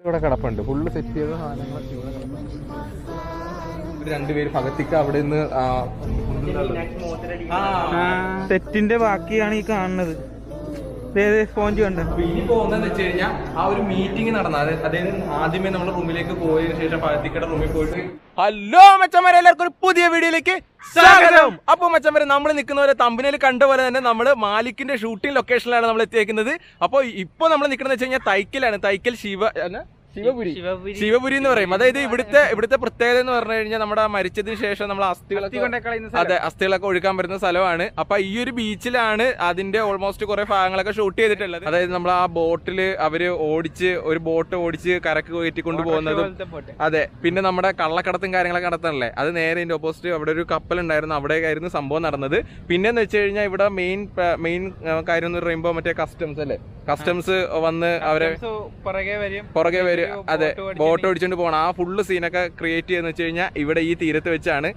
ഇവിടെ കിടപ്പുണ്ട്. Full set ചെയ്ത സാധനങ്ങളൊക്കെ ഇവിടെ കിടപ്പുണ്ട്. ഇവർ രണ്ടുപേര് ഭഗത്തിക്ക് അവിടെ നിന്ന് സെറ്റിന്റെ ബാക്കിയാണ് ഈ കാണുന്നത്. സ്പോഞ്ച് കണ്ട? ഇനി പോകുന്നതെന്ന് വെച്ച് കഴിഞ്ഞാൽ ആ ഒരു മീറ്റിംഗ് നടന്ന അതായത് അതായത് ആദ്യമേ നമ്മൾ റൂമിലേക്ക് പോയതിനു ശേഷം ഭഗത്തിക്കയുടെ റൂമിൽ പോയിട്ട് ഹലോ മച്ചന്മാരെ എല്ലാവർക്കും ഒരു പുതിയ വീഡിയോയിലേക്ക് സ്വാഗതം. അപ്പൊ മച്ചന്മാരെ നമ്മൾ നിൽക്കുന്ന നിൽക്കുന്നവരെ തമ്പനിയിൽ കണ്ട പോലെ തന്നെ നമ്മൾ മാലിക്കിന്റെ ഷൂട്ടിംഗ് ലൊക്കേഷനിലാണ് നമ്മൾ എത്തിയേക്കുന്നത് അപ്പോൾ ഇപ്പൊ നമ്മൾ നിൽക്കുന്നത് വെച്ച് കഴിഞ്ഞാൽ തൈക്കലാണ്. തൈക്കൽ ശിവ? ശിവപുരി. ശിവപുരി. എന്ന് പറയും. അതായത് ഇവിടുത്തെ ഇവിടുത്തെ പ്രത്യേകത എന്ന് പറഞ്ഞു കഴിഞ്ഞാൽ നമ്മുടെ മരിച്ചതിന് ശേഷം നമ്മൾ അസ്ഥികളൊക്കെ അതെ അസ്ഥികളൊക്കെ ഒഴുക്കാൻ പറ്റുന്ന സ്ഥലമാണ്. അപ്പൊ ഈ ഒരു ബീച്ചിലാണ് അതിന്റെ ഓൾമോസ്റ്റ് കുറെ ഭാഗങ്ങളൊക്കെ ഷൂട്ട് ചെയ്തിട്ടുള്ളത്. അതായത് നമ്മൾ ആ ബോട്ടിൽ അവർ ഓടിച്ച് ഒരു ബോട്ട് ഓടിച്ച് കരക്ക് കയറ്റി പോകുന്നതും അതെ പിന്നെ നമ്മുടെ കള്ളക്കടത്തും കാര്യങ്ങളൊക്കെ നടത്തണല്ലേ അത് നേരെ ഇതിന്റെ ഓപ്പോസിറ്റ് അവിടെ ഒരു കപ്പൽ ഉണ്ടായിരുന്നു. അവിടെയായിരുന്നു സംഭവം നടന്നത്. പിന്നെ എന്ന് വെച്ച് കഴിഞ്ഞാൽ ഇവിടെ മെയിൻ മെയിൻ കാര്യം എന്ന് പറയുമ്പോൾ മറ്റേ കസ്റ്റംസ് അല്ലേ? കസ്റ്റംസ് വന്ന് അവരെ പുറകെ വരും. അതെ ബോട്ട് ഓടിച്ചോണ്ട് പോകണം ആ ഫുള്ള് സീനൊക്കെ ക്രിയേറ്റ് ചെയ്യുന്ന വെച്ച് കഴിഞ്ഞാൽ ഇവിടെ ഈ തീരത്ത് വെച്ചാണ്.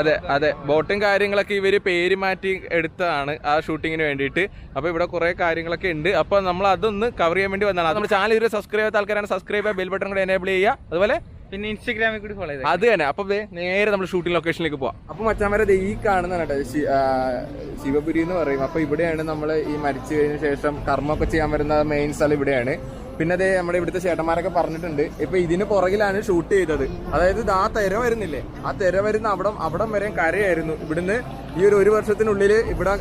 അതെ അതെ. ബോട്ടും കാര്യങ്ങളൊക്കെ ഇവർ പേര് മാറ്റി എടുത്തതാണ് ആ ഷൂട്ടിങ്ങിന് വേണ്ടിയിട്ട്. അപ്പൊ ഇവിടെ കുറെ കാര്യങ്ങളൊക്കെ ഉണ്ട്. അപ്പൊ നമ്മൾ അതൊന്ന് കവർ ചെയ്യാൻ വേണ്ടി വന്നതാണ്. നമ്മുടെ ചാനൽ ഇതുവരെ സബ്സ്ക്രൈബ് ചെയ്ത ആൾക്കാരാണ് സബ്സ്ക്രൈബ് ബെൽ ബട്ടൺ കൂടെ എനേബിൾ ചെയ്യുക. അതുപോലെ പിന്നെ ഇൻസ്റ്റാഗ്രാമിൽ കൂടി ഫോളോ ചെയ്ത് അത് തന്നെ. അപ്പൊ ദേ നേരെ നമ്മൾ ഷൂട്ടിംഗ് ലൊക്കേഷനിലേക്ക് പോവാം. അപ്പൊ മച്ചാമരെ ഈ കാണുന്ന കേട്ടോ ശി- ആ, ശിവപുരി എന്ന് പറയും. അപ്പൊ ഇവിടെയാണ് നമ്മൾ ഈ മരിച്ചു കഴിഞ്ഞ ശേഷം കർമ്മമൊക്കെ ചെയ്യാൻ വരുന്ന മെയിൻ സ്ഥലം ഇവിടെയാണ്. പിന്നെ അതേ നമ്മുടെ ഇവിടുത്തെ ചേട്ടന്മാരൊക്കെ പറഞ്ഞിട്ടുണ്ട്. ഇപ്പൊ ഇതിന് പുറകിലാണ് ഷൂട്ട് ചെയ്തത്. അതായത് ഇത് ആ തെര വരുന്നില്ലേ? ആ തെര വരുന്ന അവിടെ അവിടം വരെ കരയായിരുന്നു. ഇവിടുന്ന് ഈ ഒരു ഒരു വർഷത്തിനുള്ളിൽ ഇവിടെ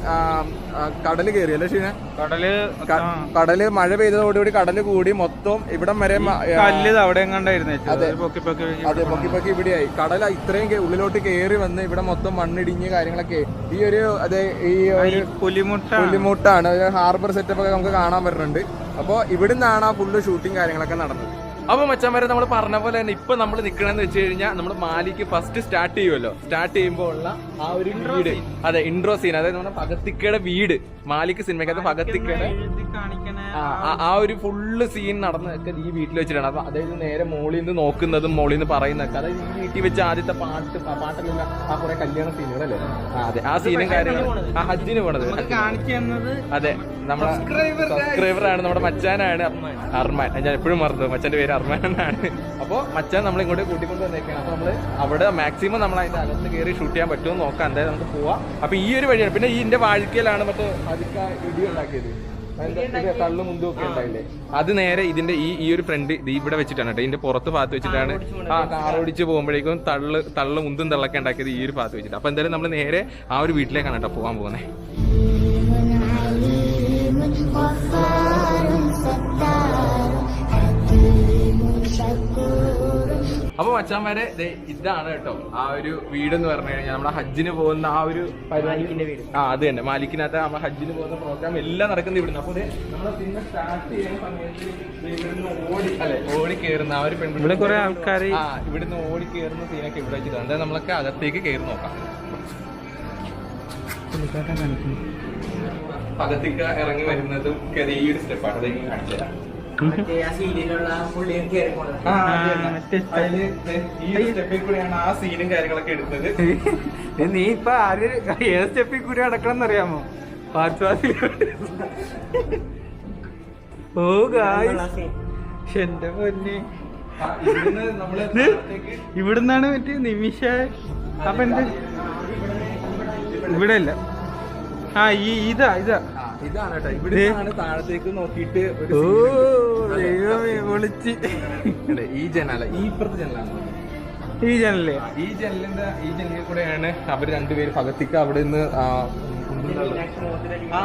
കടൽ കയറി. അല്ലേ ഷീന? കടൽ കടൽ മഴ പെയ്തതോടുകൂടി കടൽ കൂടി മൊത്തം ഇവിടം വരെ അവിടെ അതെ. പൊക്കി പൊക്കി അതെ പൊക്കി പൊക്കി ഇവിടെയായി. കടല ഇത്രയും ഉള്ളിലോട്ട് കയറി വന്ന് ഇവിടെ മൊത്തം മണ്ണിടിഞ്ഞ് കാര്യങ്ങളൊക്കെ. ഈ ഒരു അതെ ഈ ഒരു പുലിമുട്ട പുലിമുട്ടാണ്. ഹാർബർ സെറ്റപ്പ് ഒക്കെ നമുക്ക് കാണാൻ പറ്റുന്നുണ്ട്. അപ്പോൾ ഇവിടുന്നാണ് ആ ഫുള്ള് ഷൂട്ടിംഗ് കാര്യങ്ങളൊക്കെ നടന്നത്. അപ്പൊ മച്ചാമാരെ നമ്മൾ പറഞ്ഞ പോലെ തന്നെ ഇപ്പൊ നമ്മൾ നിക്കണെന്ന് വെച്ച് കഴിഞ്ഞാൽ നമ്മൾ മാലിക്ക് ഫസ്റ്റ് സ്റ്റാർട്ട് ചെയ്യുമല്ലോ സ്റ്റാർട്ട് ചെയ്യുമ്പോൾ ഉള്ള ആ ഒരു വീട്. അതെ ഇൻട്രോ സീൻ അതായത് നമ്മുടെ ഭഗത്തിക്കയുടെ വീട്. മാലിക്ക് സിനിമയ്ക്കകത്ത് ഭഗത്തിക്കയുടെ ആ, ഒരു ഫുള്ള് സീൻ നടന്നൊക്കെ ഈ വീട്ടിൽ വെച്ചിട്ടാണ്. അപ്പൊ അതായത് നേരെ മോളിൽ നിന്ന് നോക്കുന്നതും മോളിൽ നിന്ന് പറയുന്നൊക്കെ അതായത് ഈ വീട്ടിൽ വെച്ച് ആദ്യത്തെ പാട്ട് പാട്ടല്ല ആ കുറെ കല്യാണ സീനുകളല്ലേ അതെ. ആ സീനും കാര്യങ്ങളും. ആ ഹജ്ജിന് പോണത്. അതെ. നമ്മുടെ സബ്സ്ക്രൈബർ ആണ്. നമ്മുടെ മച്ചാനാണ്. അർമാൻ. ഞാൻ എപ്പോഴും മറന്നു. മച്ചാന്റെ പേര് അർമാൻ എന്നാണ്. അപ്പോൾ മച്ചാൻ നമ്മൾ ഇങ്ങോട്ട് കൂട്ടിക്കൊണ്ട് വന്നേക്കാണ്. അപ്പൊ നമ്മൾ അവിടെ മാക്സിമം നമ്മൾ അതിന്റെ അകത്ത് കയറി ഷൂട്ട് ചെയ്യാൻ പറ്റുമോ നോക്കാം. എന്തായാലും നമുക്ക് പോവാം. അപ്പൊ ഈ ഒരു വഴിയാണ്. പിന്നെ ഈ ഇതിന്റെ വാഴ്ക്കയിലാണ് മറ്റേ അധിക ഇടി ഉണ്ടാക്കിയത് തള്ളു മുന്തും ഒക്കെ ഉണ്ടായില്ലേ? അത് നേരെ ഇതിന്റെ ഈ ഈ ഒരു ഫ്രണ്ട് ഇവിടെ വെച്ചിട്ടാണ് കേട്ടോ. ഇതിന്റെ പുറത്ത് ഭാഗത്ത് വെച്ചിട്ടാണ് ആ കാറോടിച്ച് പോകുമ്പോഴേക്കും തള്ളു തള്ളു മുന്തും തള്ളൊക്കെ ഉണ്ടാക്കിയത് ഈ ഒരു ഭാഗത്ത് വെച്ചിട്ട്. അപ്പൊ എന്തായാലും നമ്മൾ നേരെ ആ ഒരു വീട്ടിലേക്കാണ് കേട്ടോ പോകാൻ പോകുന്നത്. അപ്പൊ മച്ചാന്മാരെ ഇതാണ് കേട്ടോ ആ ഒരു വീട് എന്ന് പറഞ്ഞു കഴിഞ്ഞാൽ നമ്മുടെ ഹജ്ജിന് പോകുന്ന ആ ഒരു മാലിക്കിന്റെ വീട്. ആ അത് തന്നെ. മാലിക്കിനകത്ത് നമ്മുടെ ഹജ്ജിന് പോകുന്ന പ്രോഗ്രാം എല്ലാം നടക്കുന്ന ഇവിടുന്ന്. അപ്പൊ സ്റ്റാർട്ട് ചെയ്യുന്ന സമയത്ത് ഇവിടുന്ന് ഓടി അല്ലെ ഓടി കയറുന്ന ആ ഒരു പെൺകുട്ടി കുറെ ആൾക്കാർ ആ ഇവിടുന്ന് ഓടി കയറുന്ന സീനൊക്കെ ഇവിടെ വെച്ചിട്ട് എന്തായാലും നമ്മളൊക്കെ അകത്തേക്ക് കയറി നോക്കാം. അകത്തേക്ക് ഇറങ്ങി വരുന്നതും ഈ ഒരു സ്റ്റെപ്പാണ് അത് കാണിച്ചു തരാം ആ. മറ്റേ അതിൽ ദേ ഈ ഒരു സ്റ്റെപ്പിൽ കൂടെയാണ് ആ സീനും കാര്യങ്ങളൊക്കെ എടുത്തത്. നീ ഇപ്പൊ ആര് ഏത് സ്റ്റെപ്പിൽ കൂടി അടക്കണം എന്നറിയാമോ? പാർശ്വാസിലോട്ട് ഓ ഗായ് എന്റെ പൊന്നെ. ആ, ഇവിടുന്ന് നമ്മൾ താഴത്തേക്ക് ഇവിടുന്നാണ് മറ്റേ നിമിഷ. അപ്പൊ എന്ത്? ഇവിടെ അല്ല ആ ഈ ഇതാ ഇതാ. ഇതാണ് കേട്ടോ ഇവിടെയാണ് താഴത്തേക്ക് നോക്കിയിട്ട് ഒരു വിളിച്ച്. ഈ ജനാല ഈ ഇപ്പുറത്തെ ജനലാണ്. ഈ ജനൽ? ഈ ജനലിന്റെ ഈ ജനലിൽ കൂടെയാണ് അവർ രണ്ടുപേര് ഭഗത്തിക്ക് അവിടെ നിന്ന് ആ. ആ.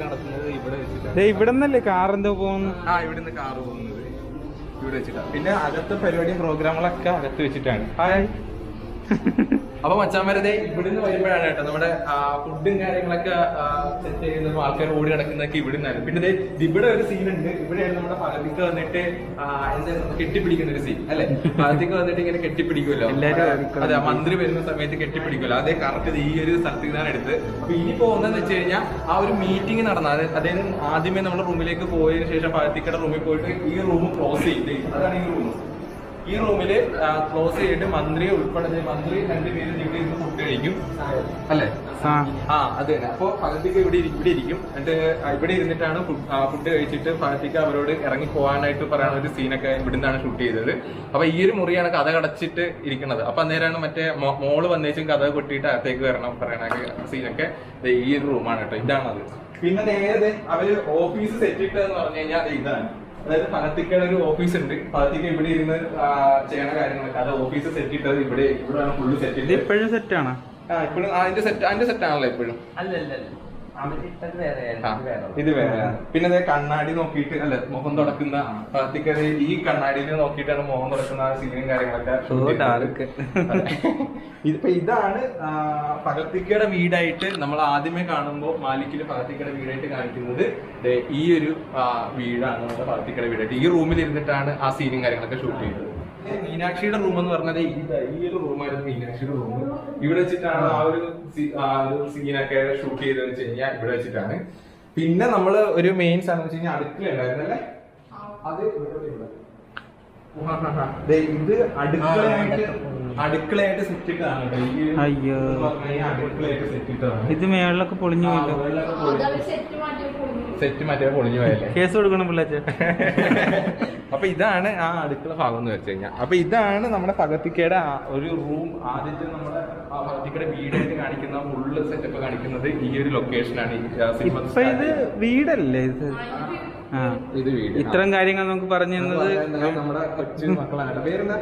നടക്കുന്നത് ഇവിടെ വെച്ചിട്ടാണ്. ഇവിടെ നിന്നല്ലേ കാറെന്തോ പോകുന്നു ആ ഇവിടെ നിന്ന് കാർ പോകുന്നത്. ഇവിടെ വെച്ചിട്ടാണ്. പിന്നെ അകത്തെ പരിപാടിയും പ്രോഗ്രാമുകളൊക്കെ അകത്ത് വെച്ചിട്ടാണ്. ഹായ് അപ്പൊ മച്ചാമരതെ ഇവിടുന്ന് വരുമ്പോഴാണ് കേട്ടോ നമ്മുടെ ഫുഡും കാര്യങ്ങളൊക്കെ സെറ്റ് ചെയ്യുന്നതും. ആൾക്കാർ ഓടി നടക്കുന്നതൊക്കെ ഇവിടുന്നാണ്. പിന്നെ ദേ ഇവിടെ ഒരു സീൻ ഉണ്ട്. ഇവിടെയാണ് നമ്മുടെ പകതിക്ക് വന്നിട്ട് എന്താ കെട്ടിപ്പിടിക്കുന്ന ഒരു സീൻ അല്ലെ? പകതിക്ക് വന്നിട്ട് ഇങ്ങനെ കെട്ടിപ്പിടിക്കുമല്ലോ. അതെ മന്ത്രി വരുന്ന സമയത്ത് കെട്ടിപ്പിടിക്കുമല്ലോ. അതേ കറക്റ്റ് ഈ ഒരു സ്ഥലത്ത് നിന്നാണ് എടുത്ത് അപ്പൊ ഇനി പോകുന്നതെന്ന് വെച്ച് കഴിഞ്ഞാൽ ആ ഒരു മീറ്റിംഗ് നടന്ന അതായത് ആദ്യമേ നമ്മുടെ റൂമിലേക്ക് പോയതിനു ശേഷം പകതിക്കയുടെ റൂമിൽ പോയിട്ട് ഈ റൂം ക്ലോസ് ചെയ്യില്ലേ അതാണ് ഈ റൂം ഈ റൂമിൽ ക്ലോസ് ചെയ്തിട്ട് മന്ത്രിയെ ഉൾപ്പെടെ മന്ത്രി രണ്ടുപേരും ഇവിടെ ഇരുന്ന് ഫുഡ് കഴിക്കും. അല്ലേ? ആ. അത് തന്നെ. അപ്പൊ ഫലത്തിക്ക് ഇവിടെ ഇവിടെ ഇരിക്കും. എന്നിട്ട് ഇവിടെ ഇരുന്നിട്ടാണ് ഫുഡ് കഴിച്ചിട്ട് ഫലത്തിക്ക് അവരോട് ഇറങ്ങി പോകാനായിട്ട് പറയുന്ന ഒരു സീനൊക്കെ ഇവിടുന്നാണ് ഷൂട്ട് ചെയ്തത്. അപ്പൊ ഈ ഒരു മുറിയാണ് കഥ കടച്ചിട്ട് ഇരിക്കുന്നത്. അപ്പൊ അന്നേരമാണ് മറ്റേ മോൾ വന്നേച്ചും കഥ കൊട്ടിയിട്ട് അകത്തേക്ക് വരണം പറയണ സീനൊക്കെ. ഈ ഒരു റൂമാണ് കേട്ടോ. ഇതാണത്. പിന്നെ നേരെ അവർ ഓഫീസ് സെറ്റ് ഇട്ടതെന്ന് പറഞ്ഞു കഴിഞ്ഞാൽ ഇതാണ്. അതായത് ഫലത്തിക്കയുടെ ഒരു ഓഫീസ് ഉണ്ട്. ഫലത്തിക്ക ഇവിടെ ഇരുന്ന് ചെയ്യണ കാര്യങ്ങളൊക്കെ. അത് ഓഫീസ് സെറ്റ് ഇട്ടത് ഇവിടെ ഇവിടെയാണ് ഫുള്ള് സെറ്റ് ഇപ്പോഴും സെറ്റ് സെറ്റാണ് ആ ഇപ്പോഴും അതിന്റെ സെറ്റ് അതിന്റെ സെറ്റ് ആണല്ലോ ഇപ്പോഴും. ആ, ഇത് വേറെ. പിന്നെ ദേ കണ്ണാടി നോക്കിയിട്ട് അല്ല മുഖം തുടക്കുന്ന പ്രാർത്ഥിക്കത് ഈ കണ്ണാടിയിൽ നോക്കിയിട്ടാണ് മുഖം തുടക്കുന്ന സീനും കാര്യങ്ങളൊക്കെ ഇപ്പൊ. ഇതിപ്പോ ഇതാണ് പകർത്തിക്കയുടെ വീടായിട്ട് നമ്മൾ ആദ്യമേ കാണുമ്പോൾ മാലിക്കിൽ പകർത്തിക്കയുടെ വീടായിട്ട് കാണിക്കുന്നത്. ദേ ഈ ഒരു വീടാണ് നമ്മുടെ പകർത്തിക്കയുടെ വീടായിട്ട്. ഈ റൂമിൽ ഇരുന്നിട്ടാണ് ആ സീനും കാര്യങ്ങളൊക്കെ ഷൂട്ട് ചെയ്തത്. മീനാക്ഷിയുടെ റൂം എന്ന് പറഞ്ഞത് ഈ ഈ ഒരു റൂമായിരുന്നു മീനാക്ഷിയുടെ റൂം ഇവിടെ വെച്ചിട്ടാണ് ആ ഒരു സീ- ആ ഒരു സീനൊക്കെ ഷൂട്ട് ചെയ്തെന്ന് വെച്ച് കഴിഞ്ഞാൽ ഇവിടെ വെച്ചിട്ടാണ്. പിന്നെ നമ്മൾ ഒരു മെയിൻ സാധനം വെച്ച് കഴിഞ്ഞാൽ അടുക്കള ഉണ്ടായിരുന്നല്ലേ? അത് ഇവിടെ ഇത് അടുക്കളയായിട്ട് അടുക്കളയായിട്ട് സെറ്റ് ഇട്ടതാണ് അയ്യോ. അടുക്കളയായിട്ട് സെറ്റ് ഇട്ടതാണ്. ഇത് മേളിലൊക്കെ പൊളിഞ്ഞു പോയിട്ടോ സെറ്റ് മറ്റേ പൊളിഞ്ഞു പോയല്ലേ? കേസ് കൊടുക്കണം പിള്ളേച്ച. അപ്പൊ ഇതാണ് ആ അടുക്കള ഭാഗം എന്ന് വെച്ച് കഴിഞ്ഞാൽ അപ്പൊ ഇതാണ് നമ്മുടെ ഭഗത്തിക്കയുടെ ഒരു റൂം ആദ്യത്തെ നമ്മുടെ ഭഗത്തിക്കയുടെ വീടായിട്ട് കാണിക്കുന്ന ഫുള്ള് സെറ്റപ്പ് കാണിക്കുന്നത് ഈ ഒരു ലൊക്കേഷനാണ് ഇപ്പൊ ഇത് വീടല്ലേ ഇത്? ആ. ഇത് വീട്. ഇത്തരം കാര്യങ്ങൾ നമുക്ക് പറഞ്ഞു തന്നത് നമ്മുടെ കൊച്ചു മക്കളാണ്. പേരെന്താ?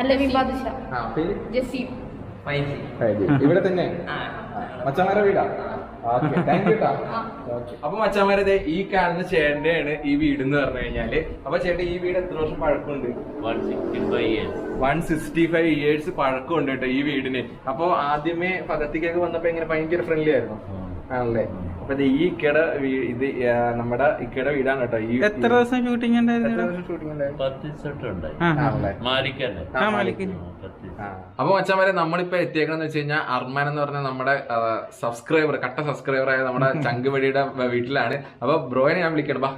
അല്ലവി ബാദുഷ ആ പേര്? ജസീം ഇവിടെ തന്നെ? മച്ചാമാരുടെ വീടാ? അപ്പൊ മച്ചാമാരത് ദേ ഈ കാണുന്ന ചേട്ടന്റെയാണ് ഈ വീട് എന്ന് പറഞ്ഞു കഴിഞ്ഞാൽ. അപ്പൊ ചേട്ടൻ ഈ വീട് എത്ര വർഷം പഴക്കമുണ്ട്? വൺ സിക്സ്റ്റി ഫൈവ് ഇയേഴ്സ് പഴക്കമുണ്ട് കേട്ടോ ഈ വീടിന്. അപ്പൊ ആദ്യമേ പകത്തിക്കൊക്കെ വന്നപ്പോ എങ്ങനെ? ഭയങ്കര ഫ്രണ്ട്ലി ആയിരുന്നു. ആണല്ലേ? അപ്പൊ ഈ കിട ഇത് നമ്മുടെ ഇക്കയുടെ വീടാണ് കേട്ടോ. ഈ എത്ര ദിവസം ഷൂട്ടിംഗ്. അപ്പൊ മച്ചാമാരെ നമ്മളിപ്പോ എത്തിയേക്കണെന്ന് വെച്ച് കഴിഞ്ഞാൽ അർമാൻ എന്ന് പറഞ്ഞ നമ്മുടെ സബ്സ്ക്രൈബർ കട്ട സബ്സ്ക്രൈബർ ആയ നമ്മുടെ ചങ്കുവടിയുടെ വീട്ടിലാണ്. അപ്പൊ ബ്രോയിനെ ഞാൻ വിളിക്കണം.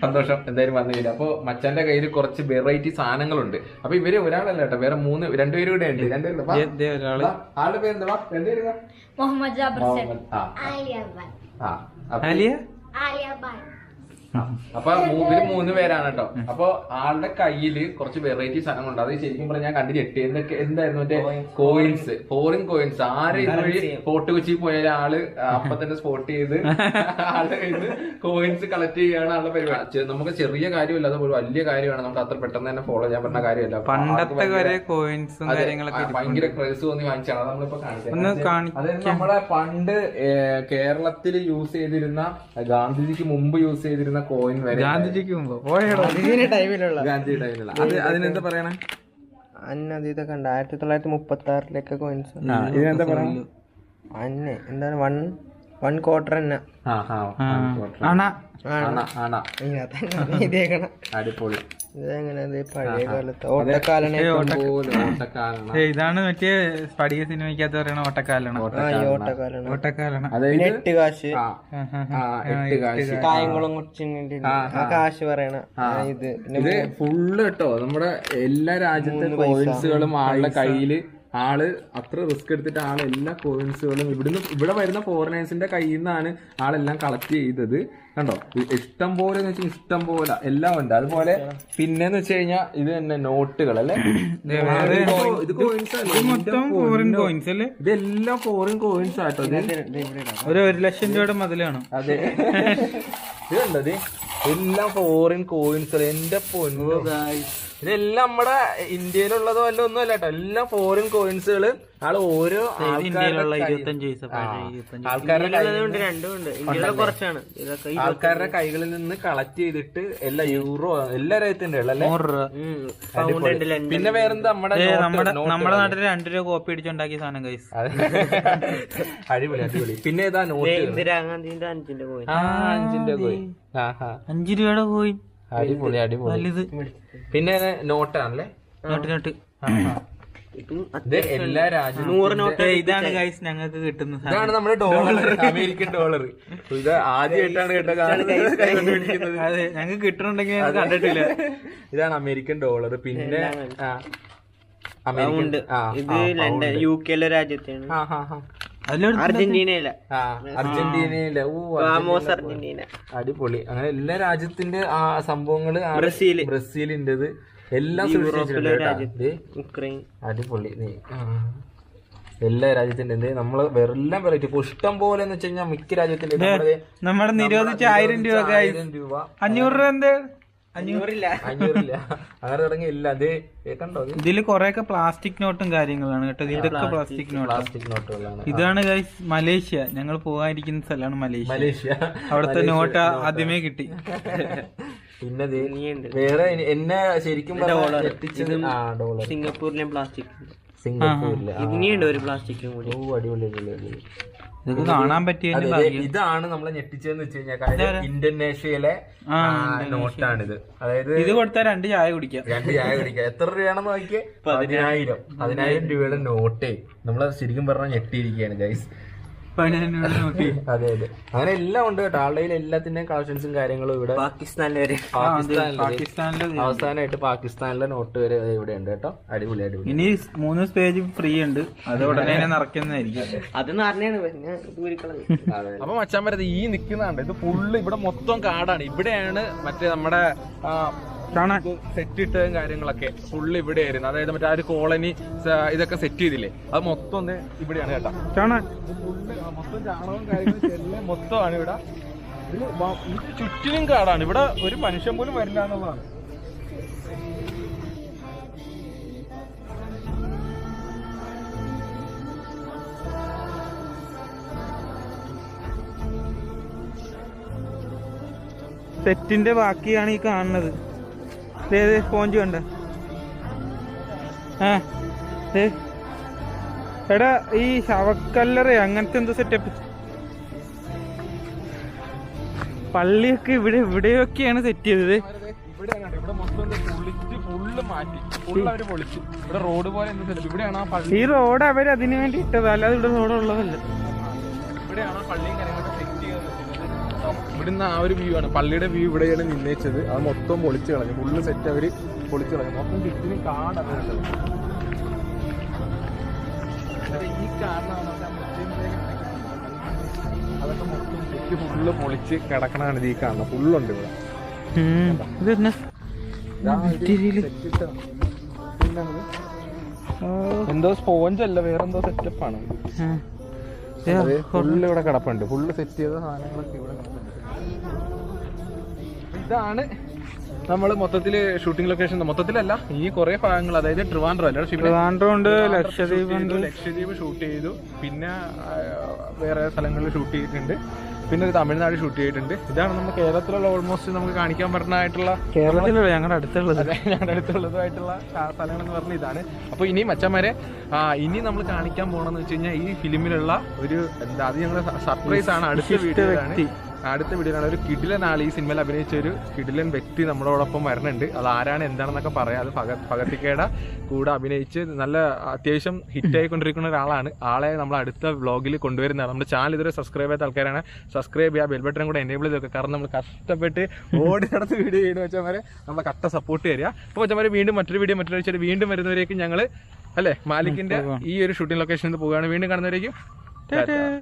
സന്തോഷം. എന്തായാലും വന്നില്ല. അപ്പൊ മച്ചാന്റെ കയ്യിൽ കുറച്ച് വെറൈറ്റി സാധനങ്ങളുണ്ട്. അപ്പൊ ഇവർ ഒരാളല്ല കേട്ടോ. വേറെ മൂന്ന് രണ്ടുപേരും കൂടെ ഉണ്ട്. രണ്ടുപേരും. ആളുടെ പേര് എന്താ രണ്ടുപേരും. മുഹമ്മദ് ആലിയ ബായ് ആ. അപ്പൊ- ആലിയ? അപ്പൊ മൂവിൽ ഇവർ മൂന്ന് പേരാണ് കേട്ടോ. അപ്പൊ ആളുടെ കയ്യിൽ കുറച്ച് വെറൈറ്റി സാധനങ്ങളുണ്ട് അത് ശരിക്കും പറഞ്ഞാൽ ഞാൻ കണ്ടിട്ട് എട്ടി എന്തൊക്കെ എന്തായിരുന്നു മറ്റേ കോയിൻസ് ഫോറിൻ കോയിൻസ് ആര് ഇതുവഴി ഫോർട്ട് കൊച്ചി പോയ ആൾ അപ്പൊ തന്നെ സ്പോട്ട് ചെയ്ത് ആളുടെ കയ്യിൽ കോയിൻസ് കളക്ട് ചെയ്യാണ് ആളുടെ പരിപാടി. നമുക്ക് ചെറിയ കാര്യമില്ല അത് ഒരു വലിയ കാര്യമാണ്. നമുക്ക് അത്ര പെട്ടെന്ന് തന്നെ ഫോളോ ചെയ്യാൻ പറ്റുന്ന കാര്യമല്ല. പണ്ടത്തെ വരെ കോയിൻസ് കാര്യങ്ങളൊക്കെ ഭയങ്കര ക്രൈസ് തോന്നി വാങ്ങിച്ചാണ്. നമ്മളിപ്പോ കാണിച്ചത്. അതായത് നമ്മളെ പണ്ട് കേരളത്തിൽ യൂസ് ചെയ്തിരുന്ന ഗാന്ധിജിക്ക് മുമ്പ് യൂസ് ചെയ്തിരുന്ന കോയിൻ വരെ ഗാന്ധിജിക്ക് മുമ്പ്. പോയടോ ടൈമിലുള്ള ഗാന്ധി ടൈമിലുള്ള അത് അതിനെന്താ പറയണേ? അന്നത് ഇതൊക്കെ ഉണ്ട്. ആയിരത്തി തൊള്ളായിരത്തി മുപ്പത്തി ആറിലൊക്കെ കോയിൻസ് ഇതിനെന്താ പറയണേ? അന്നെ. എന്താണ്? വൺ വൺ ക്വാർട്ടർ തന്നെ. ഇതാണ് മറ്റേ സ്പടിക സിനിമയ്ക്കകത്ത് പറയണ ഓട്ടക്കാലാണ് ഓട്ടക്കാലാണ് എട്ട് കാശ്. ആ ആ, എട്ട് കാശ്. കായംകുളം കാശ് പറയണ ഇത്. ഫുള്ള് കേട്ടോ നമ്മുടെ എല്ലാ രാജ്യത്തെ കോയിൻസുകളും ആളുടെ കയ്യിൽ ആൾ അത്ര റിസ്ക് എടുത്തിട്ട് ആൾ എല്ലാ കോയിൻസുകളും ഇവിടുന്ന് ഇവിടെ വരുന്ന ഫോറിനേഴ്സിന്റെ കയ്യിൽ നിന്നാണ് ആളെല്ലാം കളക്ട് ചെയ്തത്. കണ്ടോ? ഇഷ്ടം പോലെ എന്ന് വെച്ചാൽ ഇഷ്ടം പോലെ എല്ലാം ഉണ്ട്. അതുപോലെ പിന്നെന്ന് വെച്ച് കഴിഞ്ഞാൽ ഇത് തന്നെ നോട്ടുകൾ അല്ലേ? ഇത് കോയിൻസ് ഇത് മൊത്തം ഫോറിൻ കോയിൻസ് അല്ലേ? ഇതെല്ലാം ഫോറിൻ കോയിൻസ് ആട്ടോ. ഒരു ഒരു ലക്ഷം രൂപയുടെ മതിലാണ്. അതെ. ഇത് കണ്ടത് എല്ലാം ഫോറിൻ കോയിൻസ് എന്റെ പൊന്നു. ഇതെല്ലാം നമ്മുടെ ഇന്ത്യയിലുള്ളതോ അല്ല ഒന്നും അല്ല കേട്ടോ എല്ലാം ഫോറിൻ കോയിൻസുകൾ ആൾ ഓരോ ഇന്ത്യയിലുള്ള ആൾക്കാരുടെ കൈകളിൽ നിന്ന് കളക്ട് ചെയ്തിട്ട് എല്ലാ യൂറോ എല്ലാ രാജ്യത്തിന്റെ പിന്നെ വേറെന്താ നമ്മുടെ നമ്മുടെ നാട്ടിൽ രണ്ടു രൂപ കോപ്പി അടിച്ചുണ്ടാക്കിയ സാധനം കൈസ് അടിപൊളി അടിപൊളി. പിന്നെ ഏതാ നോട്ട്? ഇന്ദിരാഗാന്ധിന്റെ അഞ്ചിന്റെ കോയിൻ ആ അഞ്ചിന്റെ കോയിൻ അഞ്ചു രൂപയുടെ കോയിൻ അടിപൊളി അടിപൊളി. പിന്നെ നോട്ടാണല്ലേ? Not not. ഇത് എല്ലാ രാജ്യവും നൂറ് നോട്ട് ഇതാണ് ഗൈസ് ഞങ്ങൾക്ക് കിട്ടുന്നത് ഇതാണ് നമ്മുടെ ഡോളർ അമേരിക്കൻ ഡോളർ ഇത് ആദ്യമായിട്ടാണ് കേട്ടോ കണ്ടുപിടിക്കുന്നത്. അതെ ഞങ്ങൾക്ക് കിട്ടണുണ്ടെങ്കിൽ കണ്ടിട്ടില്ല. ഇതാണ് അമേരിക്കൻ ഡോളർ പിന്നെ അമേരിക്കൻ ഇത് ലണ്ടൻ. യു കെയിലെ രാജ്യത്താണ് അർജന്റീനയില. ആ, അർജന്റീനയിലെ. ഓ റാമോസ് അർജന്റീന. അർജന്റീന. അടിപൊളി. അങ്ങനെ എല്ലാ രാജ്യത്തിന്റെ ആ സംഭവങ്ങൾ ബ്രസീൽ ബ്രസീൽ. ബ്രസീലിന്റേത്. എല്ലാം ഉക്രൈൻ. അടിപൊളി. നീ എല്ലാ രാജ്യത്തിന്റെ എന്ത് നമ്മൾ വെറെല്ലാം വെറൈറ്റി. ഇപ്പൊ ഇഷ്ടം പോലെ എന്ന് വെച്ച് കഴിഞ്ഞാൽ മിക്ക രാജ്യത്തിന്റെ നമ്മുടെ നമ്മുടെ നിരോധിച്ച ആയിരം രൂപ ആയിരം രൂപ. അഞ്ഞൂറ് രൂപ എന്ത്? അഞ്ഞൂറില്ല. അഞ്ഞൂറില്ല. അങ്ങനെ തുടങ്ങി ഇല്ല അത് ദേ കണ്ടോ ഇത് ഇതിൽ കൊറേയൊക്കെ പ്ലാസ്റ്റിക് നോട്ടും കാര്യങ്ങളാണ് കേട്ടോ. ഇതൊക്കെ പ്ലാസ്റ്റിക് നോട്ട് പ്ലാസ്റ്റിക് നോട്ടുകളാണ് ഇതാണ് ഗൈസ് മലേഷ്യ. ഞങ്ങൾ പോകാനിരിക്കുന്ന സ്ഥലമാണ് മലേഷ്യ. മലേഷ്യ. അവിടുത്തെ നോട്ട് ആദ്യമേ കിട്ടി. പിന്നെ ദേ വേറെ എന്നെ ശരിക്കും സിംഗപ്പൂരിലെ. പ്ലാസ്റ്റിക് സിംഗപ്പൂരിലെ ഇനിയുണ്ട് ഒരു പ്ലാസ്റ്റിക്കും കൂടി. ഓ അടിപൊളി അടിപൊളി അടിപൊളി. ഇതൊക്കെ കാണാൻ പറ്റിയ ഇതാണ് നമ്മളെ ഞെട്ടിച്ചതെന്ന് വെച്ച് കഴിഞ്ഞാൽ കാര്യം ഇന്തോനേഷ്യയിലെ നോട്ടാണിത്. അതായത് ഇത് കൊടുത്താൽ രണ്ട് ചായ കുടിക്കാം. രണ്ട് ചായ കുടിക്കാം. എത്ര രൂപയാണെന്ന് നോക്കിയേ? പതിനായിരം. പതിനായിരം. രൂപയുടെ നോട്ടേ. നമ്മളെ ശരിക്കും പറഞ്ഞാൽ ഞെട്ടിയിരിക്കുകയാണ് ഗൈസ് അതെ അതെ. അങ്ങനെ എല്ലാം ഉണ്ട് കേട്ടോ. ആളുടെ എല്ലാത്തിന്റെയും കളക്ഷൻസും കാര്യങ്ങളും ഇവിടെ. വരെ പാകിസ്ഥാനിലെ അവസാനമായിട്ട് പാകിസ്ഥാനിലെ നോട്ട് വരെ ഇവിടെ ഉണ്ട് കേട്ടോ. അടിപൊളി അടിപൊളി. ഇനി മൂന്ന് പേജ് ഫ്രീ ഉണ്ട്. അത് ഉടനെ നിറയ്ക്കുന്നതായിരിക്കും അത്. അപ്പൊ മച്ചാൻ പറയുന്നത് ഈ നിൽക്കുന്നതാണ് ഇത് ഫുള്ള് ഇവിടെ മൊത്തം കാടാണ്. ഇവിടെയാണ് മറ്റേ നമ്മുടെ സെറ്റ് ഇട്ടതും കാര്യങ്ങളൊക്കെ ഫുള്ള് ഇവിടെ ആയിരുന്നു. അതായത് മറ്റേ ആ ഒരു കോളനി ഇതൊക്കെ സെറ്റ് ചെയ്തില്ലേ? അത് മൊത്തം ഒന്ന് ഇവിടെയാണ് കേട്ടോ. ഇത് മൊത്തം ചാണകവും കാര്യങ്ങളും എല്ലാം മൊത്തമാണ് ഇവിടെ ചുറ്റിലും ചുറ്റിനും കാടാണ്. ഇവിടെ ഒരു മനുഷ്യൻ പോലും വരില്ല എന്നുള്ളതാണ്. സെറ്റിന്റെ ബാക്കിയാണ് ഈ കാണുന്നത്. സ്പോഞ്ച് കണ്ട. ആ. എടാ ഈ ശവക്കല്ലറ അങ്ങനത്തെ എന്തോ സെറ്റപ്പ് പള്ളിയൊക്കെ ഇവിടെ ഇവിടെയൊക്കെയാണ് സെറ്റ് ചെയ്തത്. അവർ ഈ റോഡ് അവർ അതിനു വേണ്ടി ഇട്ടത്. അല്ലാതെ ഇവിടെ റോഡ് ഉള്ളതല്ല. ഇവിടെയാണ് പള്ളിയും വെച്ചിരുന്നത് ഇവിടുന്ന് ആ ഒരു വ്യൂ ആണ്. പള്ളിയുടെ വ്യൂ ഇവിടെയാണ് നിന്നയിച്ചത് അത് മൊത്തം പൊളിച്ചു കളഞ്ഞു. ഫുള്ള് സെറ്റ് അവർ പൊളിച്ചു കളഞ്ഞു. മൊത്തം ചുറ്റിനും കാടാണ് ഈ കാടാണ് അതൊക്കെ മൊത്തം ചുറ്റി ഫുള്ള് പൊളിച്ച് കിടക്കണാണ് ഈ കാണുന്നത്. ഫുള്ളുണ്ട് ഇവിടെ. എന്തോ സ്പോഞ്ച് അല്ല വേറെന്തോ സെറ്റപ്പാണ് ഫുള്ള് ഇവിടെ കിടപ്പുണ്ട്. ഫുള്ള് സെറ്റ് ചെയ്ത സാധനങ്ങളൊക്കെ ഇവിടെ കിടപ്പുണ്ട്. ഇതാണ് നമ്മൾ മൊത്തത്തിൽ ഷൂട്ടിംഗ് ലൊക്കേഷൻ മൊത്തത്തിലല്ല ഈ കുറെ ഭാഗങ്ങൾ അതായത് ട്രിവാൻഡ്രം അല്ല? ട്രിവാൻഡ്രം ഉണ്ട് ലക്ഷദ്വീപ് ഉണ്ട്. ലക്ഷദ്വീപ് ഷൂട്ട് ചെയ്തു. പിന്നെ വേറെ സ്ഥലങ്ങളിൽ ഷൂട്ട് ചെയ്തിട്ടുണ്ട്. പിന്നെ ഒരു തമിഴ്നാട് ഷൂട്ട് ചെയ്തിട്ടുണ്ട്. ഇതാണ് നമ്മൾ കേരളത്തിലുള്ള ഓൾമോസ്റ്റ് നമുക്ക് കാണിക്കാൻ പറ്റുന്നതായിട്ടുള്ള കേരളത്തിലുള്ള ഞങ്ങളുടെ അടുത്തുള്ളത്. ഞങ്ങളുടെ അടുത്തുള്ളതുമായിട്ടുള്ള സ്ഥലങ്ങൾ എന്ന് പറഞ്ഞ ഇതാണ്. അപ്പോൾ ഇനി മച്ചന്മാരെ ഇനി നമ്മൾ കാണിക്കാൻ പോകണമെന്ന് വെച്ച് കഴിഞ്ഞാൽ ഈ ഫിലിമിലുള്ള ഒരു എന്താ അത് ഞങ്ങളുടെ സർപ്രൈസ് ആണ്. അടുത്ത വിശിഷ്ട വീഡിയോ അടുത്ത വീഡിയോയിലാണ് ഒരു കിഡിലൻ ആൾ ഈ സിനിമയിൽ അഭിനയിച്ച ഒരു കിഡിലൻ വ്യക്തി നമ്മളോടൊപ്പം വരുന്നുണ്ട്. അത് ആരാണ് എന്താണെന്നൊക്കെ പറയാം. അത് ഭഗ ഭഗത്തിക്കയുടെ കൂടെ അഭിനയിച്ച് നല്ല അത്യാവശ്യം ഹിറ്റ് ആയിക്കൊണ്ടിരിക്കുന്ന ഒരാളാണ്. ആളെ നമ്മൾ അടുത്ത വ്ളോഗിൽ കൊണ്ടുവരുന്നതാണ്. നമ്മുടെ ചാനൽ ഇതുവരെ സബ്സ്ക്രൈബ് ചെയ്ത ആൾക്കാരാണ്. സബ്സ്ക്രൈബ് ചെയ്യുക ബെൽബട്ടനും കൂടെ എനേബിൾ ചെയ്ത് വെക്കുക. കാരണം നമ്മൾ കഷ്ടപ്പെട്ട് ഓടി നടന്ന് വീഡിയോ ചെയ്യുന്ന വെച്ചവരെ നമ്മളെ കട്ട സപ്പോർട്ട് തരിക. അപ്പോൾ വെച്ചാൽ വീണ്ടും മറ്റൊരു വീഡിയോ മറ്റൊരു വെച്ചാൽ വീണ്ടും വരുന്നവരേക്കും ഞങ്ങൾ അല്ലേ മാലിക്കിന്റെ ഈ ഒരു ഷൂട്ടിംഗ് ലൊക്കേഷനിൽ പോവുകയാണ്. വീണ്ടും കാണുന്നവരേക്കും.